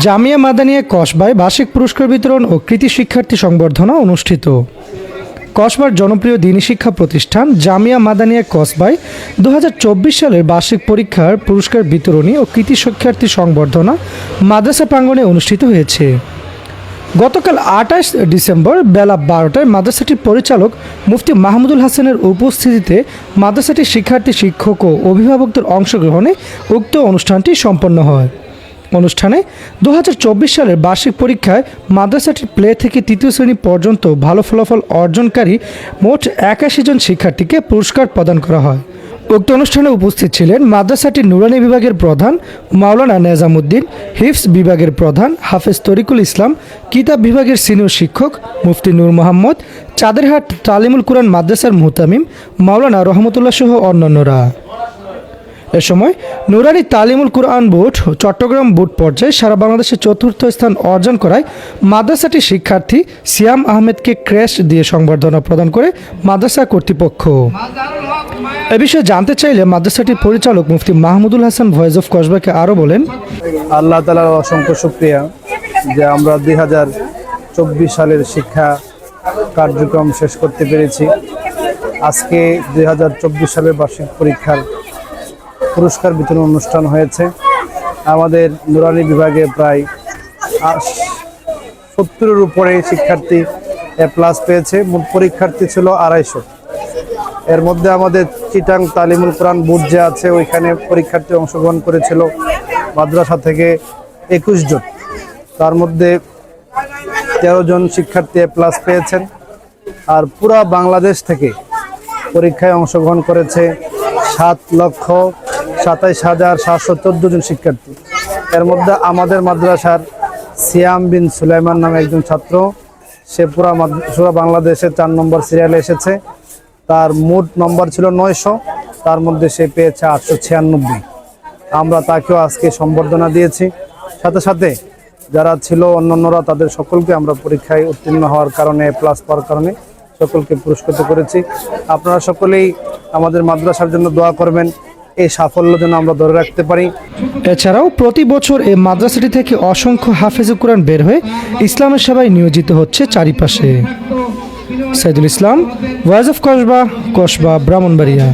জামিয়া মাদানিয়া কসবায় বার্ষিক পুরস্কার বিতরণ ও কৃতি শিক্ষার্থী সংবর্ধনা অনুষ্ঠিত। কসবার জনপ্রিয় দিনী শিক্ষা প্রতিষ্ঠান জামিয়া মাদানিয়া কসবায় দু হাজার চব্বিশ সালের বার্ষিক পরীক্ষার পুরস্কার বিতরণী ও কৃতি শিক্ষার্থী সংবর্ধনা মাদ্রাসা প্রাঙ্গণে অনুষ্ঠিত হয়েছে। গতকাল আঠাশ ডিসেম্বর বেলা বারোটায় মাদ্রাসাটির পরিচালক মুফতি মাহমুদুল হাসানের উপস্থিতিতে মাদ্রাসাটির শিক্ষার্থী, শিক্ষক ও অভিভাবকদের অংশগ্রহণে উক্ত অনুষ্ঠানটি সম্পন্ন হয়। অনুষ্ঠানে দু হাজার চব্বিশ সালের বার্ষিক পরীক্ষায় মাদ্রাসাটির প্লে থেকে তৃতীয় শ্রেণি পর্যন্ত ভালো ফলাফল অর্জনকারী মোট একাশি জন শিক্ষার্থীকে পুরস্কার প্রদান করা হয়। উক্ত অনুষ্ঠানে উপস্থিত ছিলেন মাদ্রাসাটির নুরানি বিভাগের প্রধান মাওলানা নেজামুদ্দিন হিফস বিভাগের প্রধান হাফেজ তরিকুল ইসলাম, কিতাব বিভাগের সিনিয়র শিক্ষক মুফতি নূর মোহাম্মদ, চাঁদেরহাট তালিমুল কুরআন মাদ্রাসার মুহতামিম মাওলানা রহমতুল্লাহ সহ অন্যান্যরা। এ সময় নুরানি তালিমুল কুরআন বোর্ড চট্টগ্রাম বোর্ড পর্যায়ে সারা বাংলাদেশে চতুর্থ স্থান অর্জন করায় মাদ্রাসাটির শিক্ষার্থী সিয়াম আহমেদকে ক্র্যাশ দিয়ে সংবর্ধনা প্রদান করে মাদ্রাসা কর্তৃপক্ষ। এ বিষয়ে জানতে চাইলে মাদ্রাসাটির পরিচালক মুফতি মাহমুদুল হাসান ভয়েস অফ কসবাকে আরও বলেন, আল্লাহ তালার অসংখ্য শুক্রিয়া যে আমরা দুই হাজার চব্বিশ সালের শিক্ষা কার্যক্রম শেষ করতে পেরেছি। আজকে দুই হাজার চব্বিশ সালের বার্ষিক পরীক্ষার পুরস্কার বিতরণ অনুষ্ঠান হয়েছে। আমাদের নুরানি বিভাগে প্রায় সত্তরের উপরে শিক্ষার্থী এ প্লাস পেয়েছে। মোট পরীক্ষার্থী ছিল আড়াইশো। এর মধ্যে আমাদের চিটাং তালিমুল কোরআন বুট যে আছে, ওইখানে পরীক্ষার্থী অংশগ্রহণ করেছিল মাদ্রাসা থেকে একুশ জন। তার মধ্যে তেরো জন শিক্ষার্থী এ প্লাস পেয়েছেন। আর পুরা বাংলাদেশ থেকে পরীক্ষায় অংশগ্রহণ করেছে সাত লক্ষ সাতাইশ হাজার সাতশো চোদ্দ জন শিক্ষার্থী। এর মধ্যে আমাদের মাদ্রাসার সিয়াম বিন সুলাইমান নামে একজন ছাত্র, সে পুরা পুরা বাংলাদেশে চার নম্বর সিরিয়ালে এসেছে। তার মোট নম্বর ছিল নয়শো, তার মধ্যে সে পেয়েছে আটশো ছিয়ানব্বই। আমরা তাকেও আজকে সম্বর্ধনা দিয়েছি। সাথে সাথে যারা ছিল অন্যান্যরা, তাদের সকলকে আমরা পরীক্ষায় উত্তীর্ণ হওয়ার কারণে প্লাস পাওয়ার কারণে সকলকে পুরস্কৃত করেছি। আপনারা সকলেই আমাদের মাদ্রাসার জন্য দোয়া করবেন। এই সাফল্য যেন আমরা ধরে রাখতে পারি। এছাড়াও প্রতি বছর এই মাদ্রাসাটি থেকে অসংখ্য হাফেজ কোরআন বের হয়ে ইসলামের সেবায় নিয়োজিত হচ্ছে চারিপাশে। Saidul Islam voice of Kasba Kasba Brahmanbaria